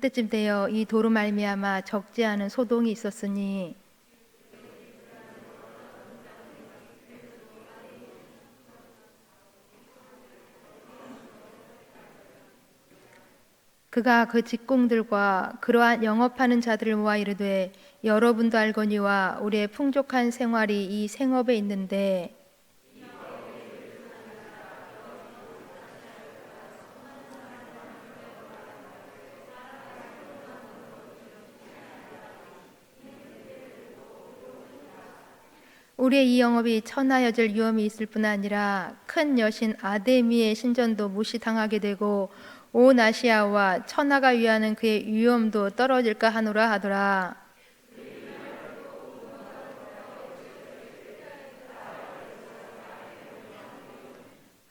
그때쯤 되어 이 도로 말미암아 적지 않은 소동이 있었으니 그가 그 직공들과 그러한 영업하는 자들을 모아 이르되 여러분도 알거니와 우리의 풍족한 생활이 이 생업에 있는데 우리의 이 영업이 천하여질 위험이 있을 뿐 아니라 큰 여신 아데미의 신전도 무시당하게 되고 온 아시아와 천하가 위하는 그의 위엄도 떨어질까 하노라 하더라.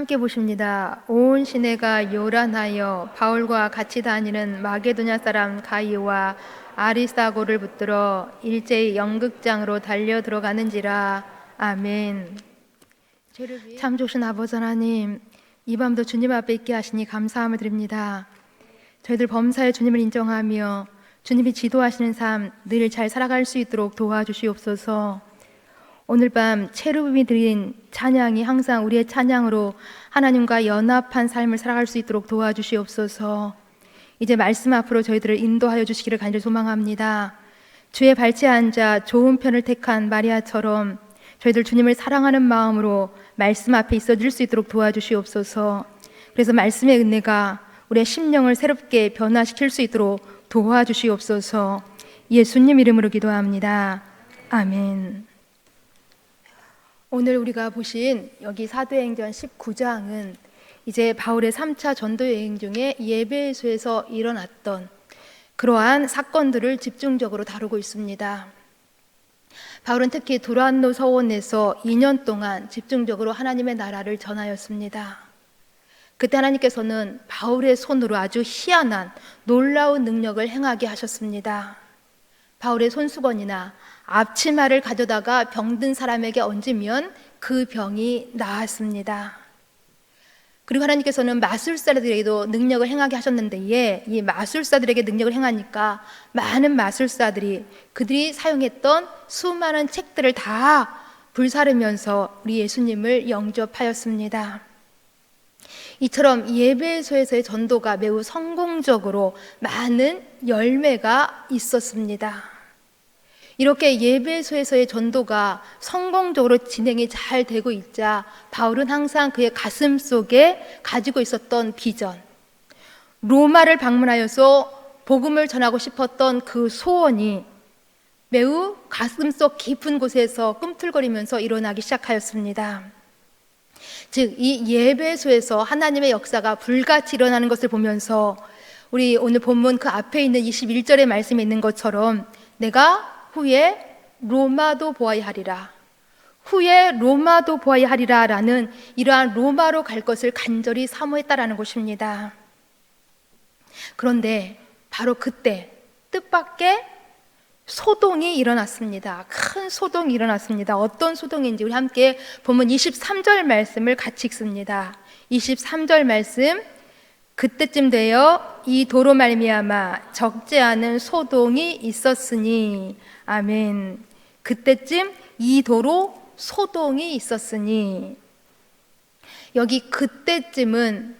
함께 보십니다. 온 시내가 요란하여 바울과 같이 다니는 마게도냐 사람 가이와 아리스타고를 붙들어 일제히 연극장으로 달려 들어가는지라. 아멘. 참 좋으신 아버지 하나님, 이 밤도 주님 앞에 있게 하시니 감사함을 드립니다. 저희들 범사의 주님을 인정하며 주님이 지도하시는 삶 늘 잘 살아갈 수 있도록 도와주시옵소서. 오늘 밤 체르빔이 드린 찬양이 항상 우리의 찬양으로 하나님과 연합한 삶을 살아갈 수 있도록 도와주시옵소서. 이제 말씀 앞으로 저희들을 인도하여 주시기를 간절히 소망합니다. 주의 발치에 앉아 좋은 편을 택한 마리아처럼 저희들 주님을 사랑하는 마음으로 말씀 앞에 있어 줄 수 있도록 도와주시옵소서. 그래서 말씀의 은혜가 우리의 심령을 새롭게 변화시킬 수 있도록 도와주시옵소서. 예수님 이름으로 기도합니다. 아멘. 오늘 우리가 보신 여기 사도행전 19장은 이제 바울의 3차 전도 여행 중에 예배소에서 일어났던 그러한 사건들을 집중적으로 다루고 있습니다. 바울은 특히 두란노 서원에서 2년 동안 집중적으로 하나님의 나라를 전하였습니다. 그때 하나님께서는 바울의 손으로 아주 희한한 놀라운 능력을 행하게 하셨습니다. 바울의 손수건이나 앞치마를 가져다가 병든 사람에게 얹으면 그 병이 나았습니다. 그리고 하나님께서는 마술사들에게도 능력을 행하게 하셨는데 이 마술사들에게 능력을 행하니까 많은 마술사들이 그들이 사용했던 수많은 책들을 다 불사르면서 우리 예수님을 영접하였습니다. 이처럼 예배소에서의 전도가 매우 성공적으로 많은 열매가 있었습니다. 이렇게 예배소에서의 전도가 성공적으로 진행이 잘 되고 있자 바울은 항상 그의 가슴 속에 가지고 있었던 비전, 로마를 방문하여서 복음을 전하고 싶었던 그 소원이 매우 가슴 속 깊은 곳에서 꿈틀거리면서 일어나기 시작하였습니다. 즉, 이 예배소에서 하나님의 역사가 불같이 일어나는 것을 보면서 우리 오늘 본문 그 앞에 있는 21절의 말씀에 있는 것처럼 내가 후에 로마도 보아야 하리라. 후에 로마도 보아야 하리라 라는 이러한 로마로 갈 것을 간절히 사모했다라는 것입니다. 그런데 바로 그때 뜻밖의 소동이 일어났습니다. 큰 소동이 일어났습니다. 어떤 소동인지 우리 함께 보면 23절 말씀을 같이 읽습니다. 23절 말씀 그때쯤 되어 이 도로 말미암아 적지 않은 소동이 있었으니 아멘. 그때쯤 이 도로 소동이 있었으니 여기 그때쯤은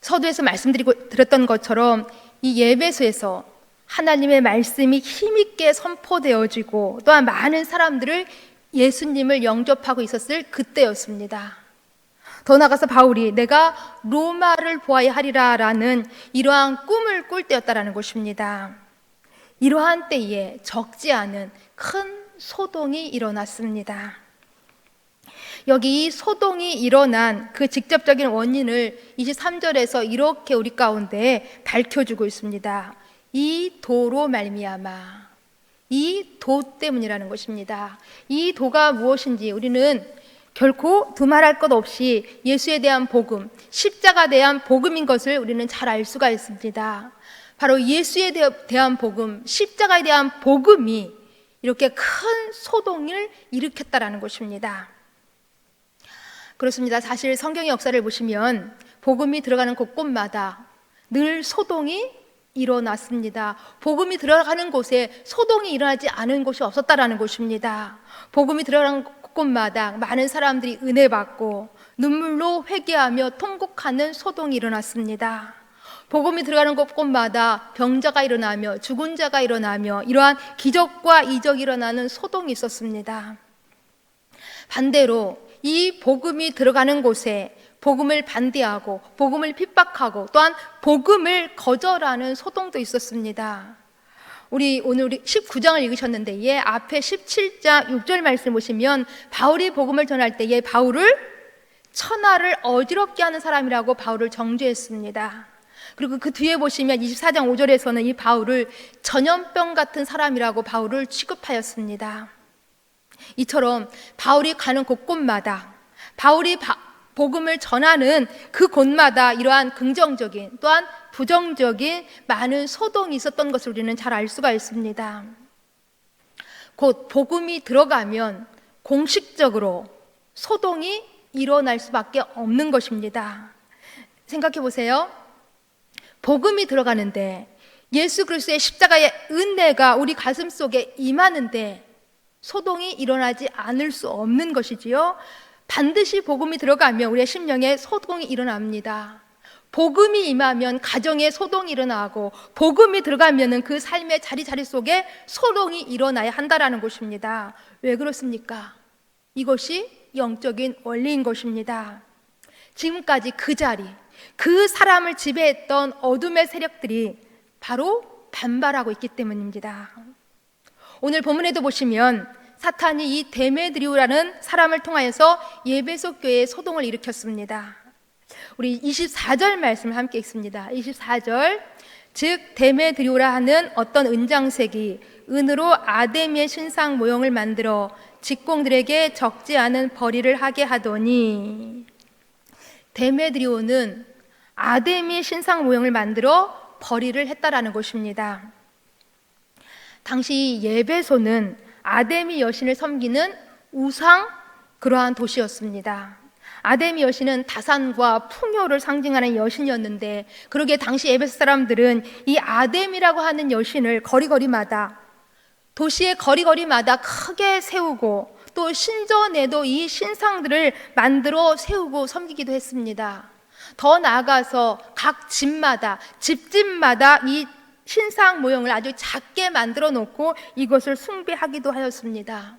서두에서 말씀드리고 드렸던 것처럼 이 예배소에서 하나님의 말씀이 힘있게 선포되어지고 또한 많은 사람들을 예수님을 영접하고 있었을 그때였습니다. 더 나가서 바울이 내가 로마를 보아야 하리라라는 이러한 꿈을 꿀 때였다라는 것입니다. 이러한 때에 적지 않은 큰 소동이 일어났습니다. 여기 이 소동이 일어난 그 직접적인 원인을 23절에서 이렇게 우리 가운데 밝혀주고 있습니다. 이 도로 말미암아 이 도 때문이라는 것입니다. 이 도가 무엇인지 우리는 결코 두말할 것 없이 예수에 대한 복음, 십자가 대한 복음인 것을 우리는 잘 알 수가 있습니다. 바로 예수에 대한 복음, 십자가에 대한 복음이 이렇게 큰 소동을 일으켰다라는 것입니다. 그렇습니다. 사실 성경의 역사를 보시면 복음이 들어가는 곳곳마다 늘 소동이 일어났습니다. 복음이 들어가는 곳에 소동이 일어나지 않은 곳이 없었다라는 것입니다. 복음이 들어가는 곳마다 많은 사람들이 은혜 받고 눈물로 회개하며 통곡하는 소동이 일어났습니다. 복음이 들어가는 곳곳마다 병자가 일어나며 죽은 자가 일어나며 이러한 기적과 이적이 일어나는 소동이 있었습니다. 반대로 이 복음이 들어가는 곳에 복음을 반대하고 복음을 핍박하고 또한 복음을 거절하는 소동도 있었습니다. 우리 오늘 우리 19장을 읽으셨는데 예 앞에 17장 6절 말씀 보시면 바울이 복음을 전할 때에 바울을 천하를 어지럽게 하는 사람이라고 바울을 정죄했습니다. 그리고 그 뒤에 보시면 24장 5절에서는 이 바울을 전염병 같은 사람이라고 바울을 취급하였습니다. 이처럼 바울이 가는 곳곳마다 바울이 바, 복음을 전하는 그 곳마다 이러한 긍정적인 또한 부정적인 많은 소동이 있었던 것을 우리는 잘 알 수가 있습니다. 곧 복음이 들어가면 공식적으로 소동이 일어날 수밖에 없는 것입니다. 생각해 보세요. 복음이 들어가는데 예수 그리스도의 십자가의 은혜가 우리 가슴 속에 임하는데 소동이 일어나지 않을 수 없는 것이지요. 반드시 복음이 들어가면 우리의 심령에 소동이 일어납니다. 복음이 임하면 가정에 소동이 일어나고 복음이 들어가면은 그 삶의 자리자리 속에 소동이 일어나야 한다라는 것입니다. 왜 그렇습니까? 이것이 영적인 원리인 것입니다. 지금까지 그 자리, 그 사람을 지배했던 어둠의 세력들이 바로 반발하고 있기 때문입니다. 오늘 본문에도 보시면 사탄이 이 데메드리오라는 사람을 통하여서 예배소 교회에 소동을 일으켰습니다. 우리 24절 말씀을 함께 읽습니다. 24절 즉 데메드리오라 하는 어떤 은장색이 은으로 아데미의 신상 모형을 만들어 직공들에게 적지 않은 벌이를 하게 하더니 데메드리오는 아데미 신상 모형을 만들어 벌이를 했다라는 것입니다. 당시 예배소는 아데미 여신을 섬기는 우상 그러한 도시였습니다. 아데미 여신은 다산과 풍요를 상징하는 여신이었는데 그러기에 당시 에베소 사람들은 이 아데미라고 하는 여신을 거리거리마다 도시의 거리거리마다 크게 세우고 또 신전에도 이 신상들을 만들어 세우고 섬기기도 했습니다. 더 나아가서 각 집마다 집집마다 이 신상 모형을 아주 작게 만들어 놓고 이것을 숭배하기도 하였습니다.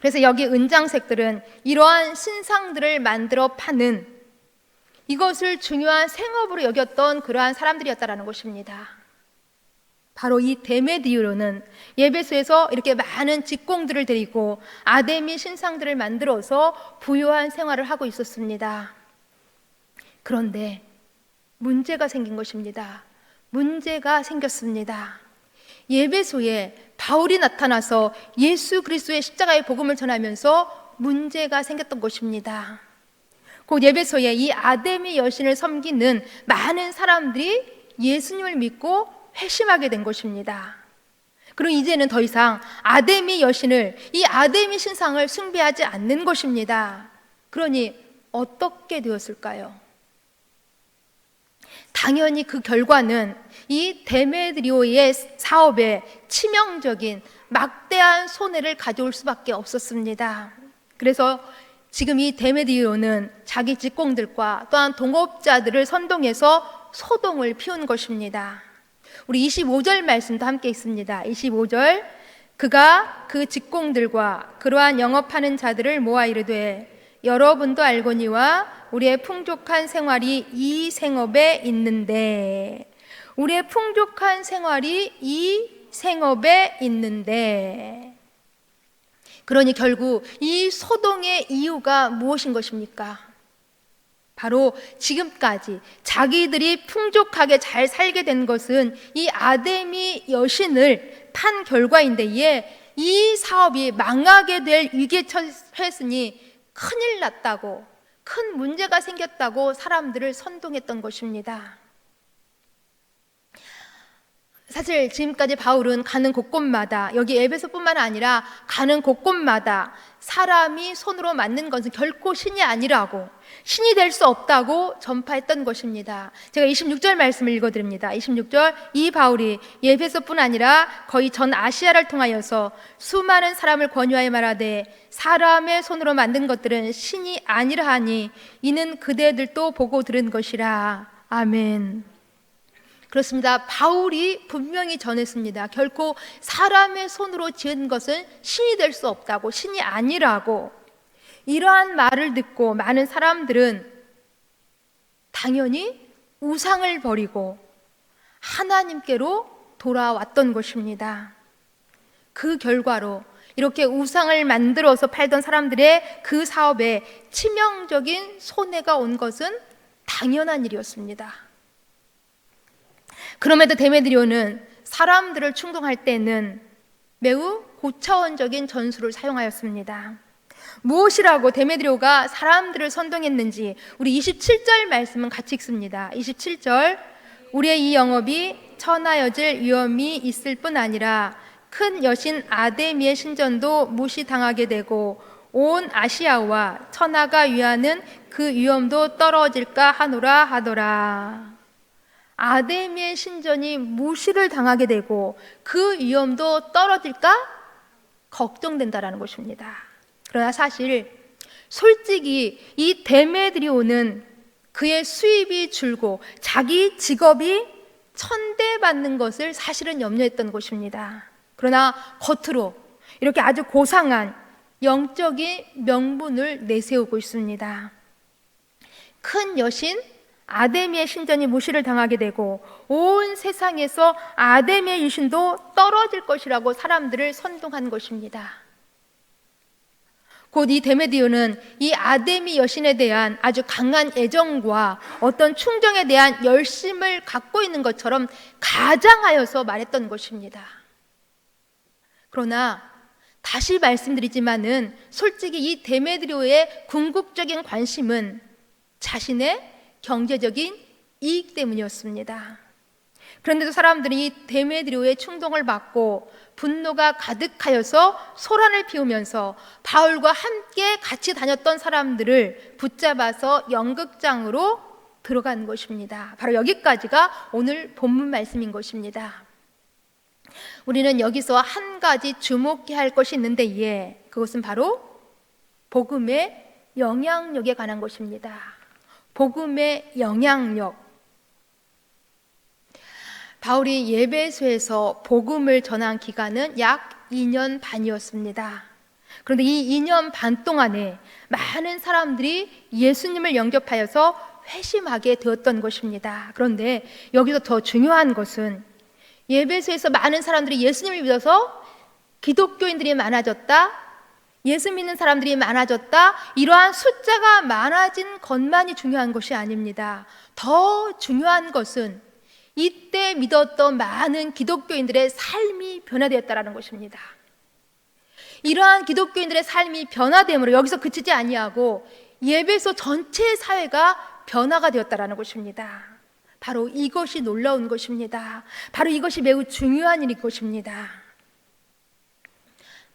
그래서 여기 은장색들은 이러한 신상들을 만들어 파는 이것을 중요한 생업으로 여겼던 그러한 사람들이었다라는 것입니다. 바로 이 데메디오로는 예배소에서 이렇게 많은 직공들을 드리고 아데미 신상들을 만들어서 부유한 생활을 하고 있었습니다. 그런데 문제가 생긴 것입니다. 문제가 생겼습니다. 예배소에 바울이 나타나서 예수 그리스도의 십자가의 복음을 전하면서 문제가 생겼던 것입니다. 곧 예배소에 이 아데미 여신을 섬기는 많은 사람들이 예수님을 믿고 회심하게 된 것입니다. 그리고 이제는 더 이상 아데미 여신을 이 아데미 신상을 숭배하지 않는 것입니다. 그러니 어떻게 되었을까요? 당연히 그 결과는 이 데메드리오의 사업에 치명적인 막대한 손해를 가져올 수밖에 없었습니다. 그래서 지금 이 데메드리오는 자기 직공들과 또한 동업자들을 선동해서 소동을 피운 것입니다. 우리 25절 말씀도 함께 있습니다. 25절 그가 그 직공들과 그러한 영업하는 자들을 모아 이르되 여러분도 알거니와 우리의 풍족한 생활이 이 생업에 있는데 우리의 풍족한 생활이 이 생업에 있는데 그러니 결국 이 소동의 이유가 무엇인 것입니까? 바로 지금까지 자기들이 풍족하게 잘 살게 된 것은 이 아데미 여신을 판 결과인데에 이 사업이 망하게 될 위기에 처했으니 큰일 났다고 큰 문제가 생겼다고 사람들을 선동했던 것입니다. 사실 지금까지 바울은 가는 곳곳마다 여기 에베소뿐만 아니라 가는 곳곳마다 사람이 손으로 만든 것은 결코 신이 아니라고 신이 될 수 없다고 전파했던 것입니다. 제가 26절 말씀을 읽어드립니다. 26절 이 바울이 예배소뿐 아니라 거의 전 아시아를 통하여서 수많은 사람을 권유하여 말하되 사람의 손으로 만든 것들은 신이 아니라 하니 이는 그대들도 보고 들은 것이라. 아멘. 그렇습니다. 바울이 분명히 전했습니다. 결코 사람의 손으로 지은 것은 신이 될 수 없다고, 신이 아니라고. 이러한 말을 듣고 많은 사람들은 당연히 우상을 버리고 하나님께로 돌아왔던 것입니다. 그 결과로 이렇게 우상을 만들어서 팔던 사람들의 그 사업에 치명적인 손해가 온 것은 당연한 일이었습니다. 그럼에도 데메드리오는 사람들을 충동할 때는 매우 고차원적인 전술을 사용하였습니다. 무엇이라고 데메드리오가 사람들을 선동했는지 우리 27절 말씀은 같이 읽습니다. 27절 우리의 이 영업이 천하여질 위험이 있을 뿐 아니라 큰 여신 아데미의 신전도 무시당하게 되고 온 아시아와 천하가 위하는 그 위험도 떨어질까 하노라 하더라. 아데미의 신전이 무시를 당하게 되고 그 위험도 떨어질까 걱정된다라는 것입니다. 그러나 사실 솔직히 이 데메드리오는 그의 수입이 줄고 자기 직업이 천대받는 것을 사실은 염려했던 것입니다. 그러나 겉으로 이렇게 아주 고상한 영적인 명분을 내세우고 있습니다. 큰 여신 아데미의 신전이 무시를 당하게 되고 온 세상에서 아데미의 유신도 떨어질 것이라고 사람들을 선동한 것입니다. 곧 이 데메디오는 이 아데미 여신에 대한 아주 강한 애정과 어떤 충정에 대한 열심을 갖고 있는 것처럼 가장하여서 말했던 것입니다. 그러나 다시 말씀드리지만은 솔직히 이 데메드리오의 궁극적인 관심은 자신의 경제적인 이익 때문이었습니다. 그런데도 사람들이 이 데메드리오의 충동을 받고 분노가 가득하여서 소란을 피우면서 바울과 함께 같이 다녔던 사람들을 붙잡아서 연극장으로 들어간 것입니다. 바로 여기까지가 오늘 본문 말씀인 것입니다. 우리는 여기서 한 가지 주목해야 할 것이 있는데 예, 그것은 바로 복음의 영향력에 관한 것입니다. 복음의 영향력. 바울이 예배소에서 복음을 전한 기간은 약 2년 반이었습니다. 그런데 이 2년 반 동안에 많은 사람들이 예수님을 영접하여서 회심하게 되었던 것입니다. 그런데 여기서 더 중요한 것은 예배소에서 많은 사람들이 예수님을 믿어서 기독교인들이 많아졌다. 예수 믿는 사람들이 많아졌다. 이러한 숫자가 많아진 것만이 중요한 것이 아닙니다. 더 중요한 것은 이때 믿었던 많은 기독교인들의 삶이 변화되었다라는 것입니다. 이러한 기독교인들의 삶이 변화됨으로 여기서 그치지 아니하고 예배소 전체 사회가 변화가 되었다라는 것입니다. 바로 이것이 놀라운 것입니다. 바로 이것이 매우 중요한 일인 것입니다.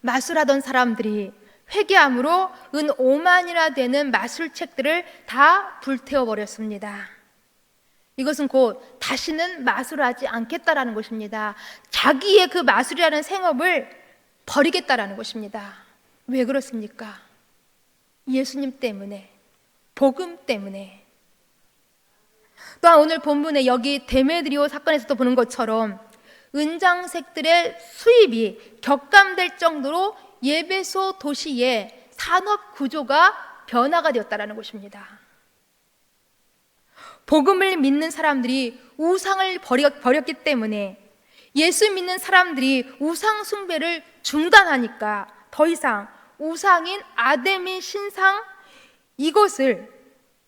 마술하던 사람들이 회개함으로 은 5만이나 되는 마술책들을 다 불태워 버렸습니다. 이것은 곧 다시는 마술하지 않겠다라는 것입니다. 자기의 그 마술이라는 생업을 버리겠다라는 것입니다. 왜 그렇습니까? 예수님 때문에, 복음 때문에. 또한 오늘 본문에 여기 데메드리오 사건에서도 보는 것처럼 은장색들의 수입이 격감될 정도로 예배소 도시의 산업 구조가 변화가 되었다라는 것입니다. 복음을 믿는 사람들이 우상을 버렸 기 때문에 예수 믿는 사람들이 우상 숭배를 중단하니까 더 이상 우상인 아데미 신상 이것을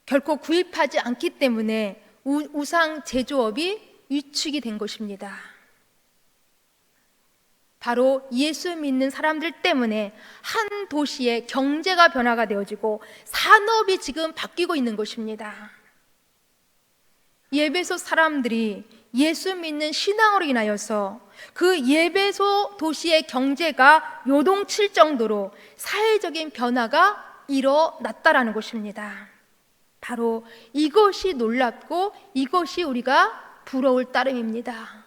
결코 구입하지 않기 때문에 우, 상 제조업이 위축이 된 것입니다. 바로 예수 믿는 사람들 때문에 한 도시의 경제가 변화가 되어지고 산업이 지금 바뀌고 있는 것입니다. 예배소 사람들이 예수 믿는 신앙으로 인하여서 그 예배소 도시의 경제가 요동칠 정도로 사회적인 변화가 일어났다라는 것입니다. 바로 이것이 놀랍고 이것이 우리가 부러울 따름입니다.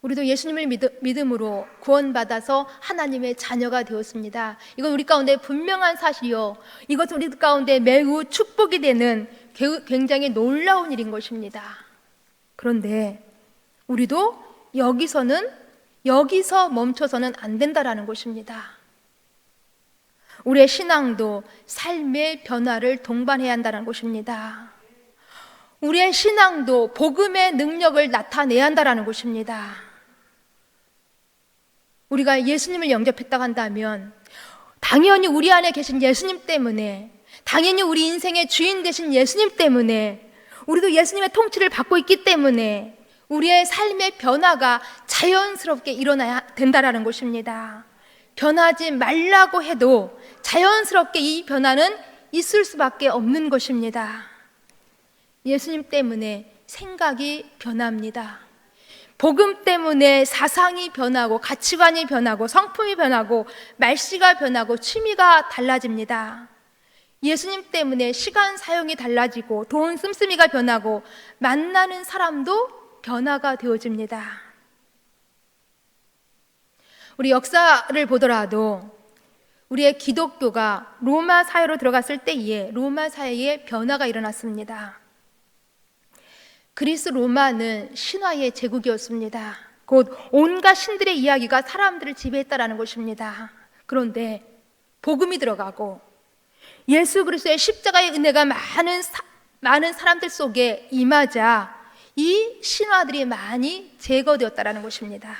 우리도 예수님을 믿음, 으로 구원받아서 하나님의 자녀가 되었습니다. 이건 우리 가운데 분명한 사실이요. 이것은 우리 가운데 매우 축복이 되는 굉장히 놀라운 일인 것입니다. 그런데 우리도 여기서는 여기서 멈춰서는 안 된다라는 것입니다. 우리의 신앙도 삶의 변화를 동반해야 한다는 것입니다. 우리의 신앙도 복음의 능력을 나타내야 한다는 것입니다. 우리가 예수님을 영접했다고 한다면 당연히 우리 안에 계신 예수님 때문에 당연히 우리 인생의 주인 되신 예수님 때문에 우리도 예수님의 통치를 받고 있기 때문에 우리의 삶의 변화가 자연스럽게 일어나야 된다라는 것입니다. 변하지 말라고 해도 자연스럽게 이 변화는 있을 수밖에 없는 것입니다. 예수님 때문에 생각이 변합니다. 복음 때문에 사상이 변하고 가치관이 변하고 성품이 변하고 말씨가 변하고 취미가 달라집니다. 예수님 때문에 시간 사용이 달라지고 돈 씀씀이가 변하고 만나는 사람도 변화가 되어집니다. 우리 역사를 보더라도 우리의 기독교가 로마 사회로 들어갔을 때에 로마 사회에 변화가 일어났습니다. 그리스 로마는 신화의 제국이었습니다. 곧 온갖 신들의 이야기가 사람들을 지배했다라는 것입니다. 그런데 복음이 들어가고 예수 그리스도의 십자가의 은혜가 많은 사, 많은 사람들 속에 임하자 이 신화들이 많이 제거되었다라는 것입니다.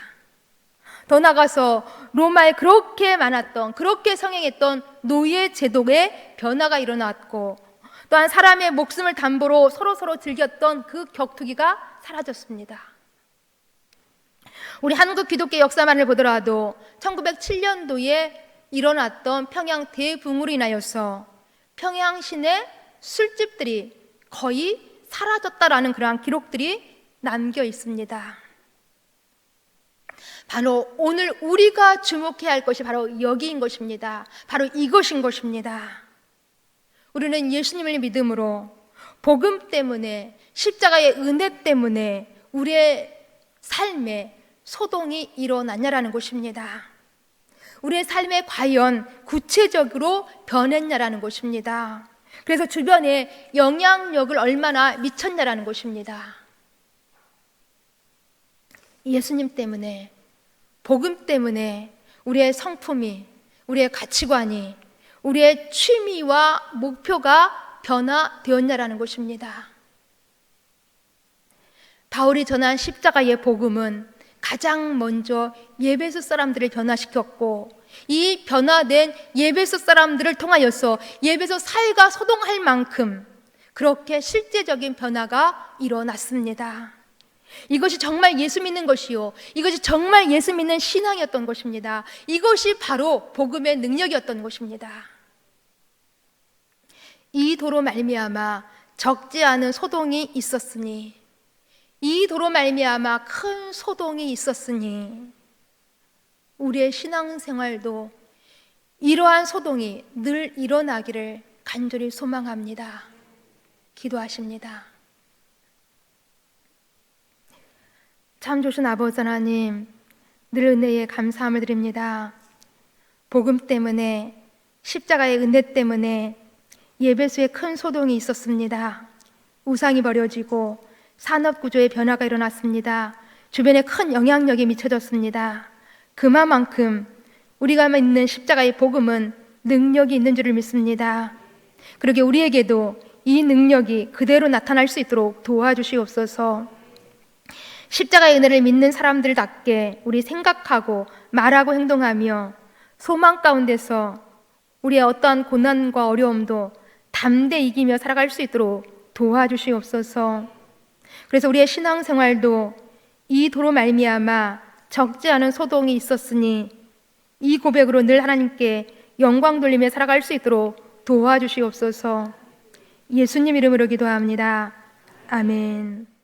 더 나가서 로마에 그렇게 많았던 그렇게 성행했던 노예 제도의 변화가 일어났고 또한 사람의 목숨을 담보로 서로 서로 즐겼던 그 격투기가 사라졌습니다. 우리 한국 기독교 역사만을 보더라도 1907년도에 일어났던 평양 대붕으로 인하여서 평양 시내 술집들이 거의 사라졌다라는 그러한 기록들이 남겨 있습니다. 바로 오늘 우리가 주목해야 할 것이 바로 여기인 것입니다. 바로 이것인 것입니다. 우리는 예수님을 믿음으로 복음 때문에 십자가의 은혜 때문에 우리의 삶에 소동이 일어났냐라는 것입니다. 우리의 삶에 과연 구체적으로 변했냐라는 것입니다. 그래서 주변에 영향력을 얼마나 미쳤냐라는 것입니다. 예수님 때문에, 복음 때문에 우리의 성품이, 우리의 가치관이 우리의 취미와 목표가 변화되었냐라는 것입니다. 바울이 전한 십자가의 복음은 가장 먼저 예배소 사람들을 변화시켰고 이 변화된 예배소 사람들을 통하여서 예배소 사회가 소동할 만큼 그렇게 실제적인 변화가 일어났습니다. 이것이 정말 예수 믿는 것이요. 이것이 정말 예수 믿는 신앙이었던 것입니다. 이것이 바로 복음의 능력이었던 것입니다. 이 도로 말미암아 적지 않은 소동이 있었으니 이 도로 말미암아 큰 소동이 있었으니 우리의 신앙생활도 이러한 소동이 늘 일어나기를 간절히 소망합니다. 기도하십니다. 참 좋으신 아버지 하나님, 늘 은혜에 감사함을 드립니다. 복음 때문에, 십자가의 은혜 때문에 예배수에 큰 소동이 있었습니다. 우상이 버려지고 산업 구조의 변화가 일어났습니다. 주변에 큰 영향력이 미쳐졌습니다. 그만큼 우리가 믿는 십자가의 복음은 능력이 있는 줄을 믿습니다. 그러게 우리에게도 이 능력이 그대로 나타날 수 있도록 도와주시옵소서. 십자가의 은혜를 믿는 사람들답게 우리 생각하고 말하고 행동하며 소망 가운데서 우리의 어떠한 고난과 어려움도 담대 이기며 살아갈 수 있도록 도와주시옵소서. 그래서 우리의 신앙생활도 이 도로 말미암아 적지 않은 소동이 있었으니 이 고백으로 늘 하나님께 영광 돌리며 살아갈 수 있도록 도와주시옵소서. 예수님 이름으로 기도합니다. 아멘.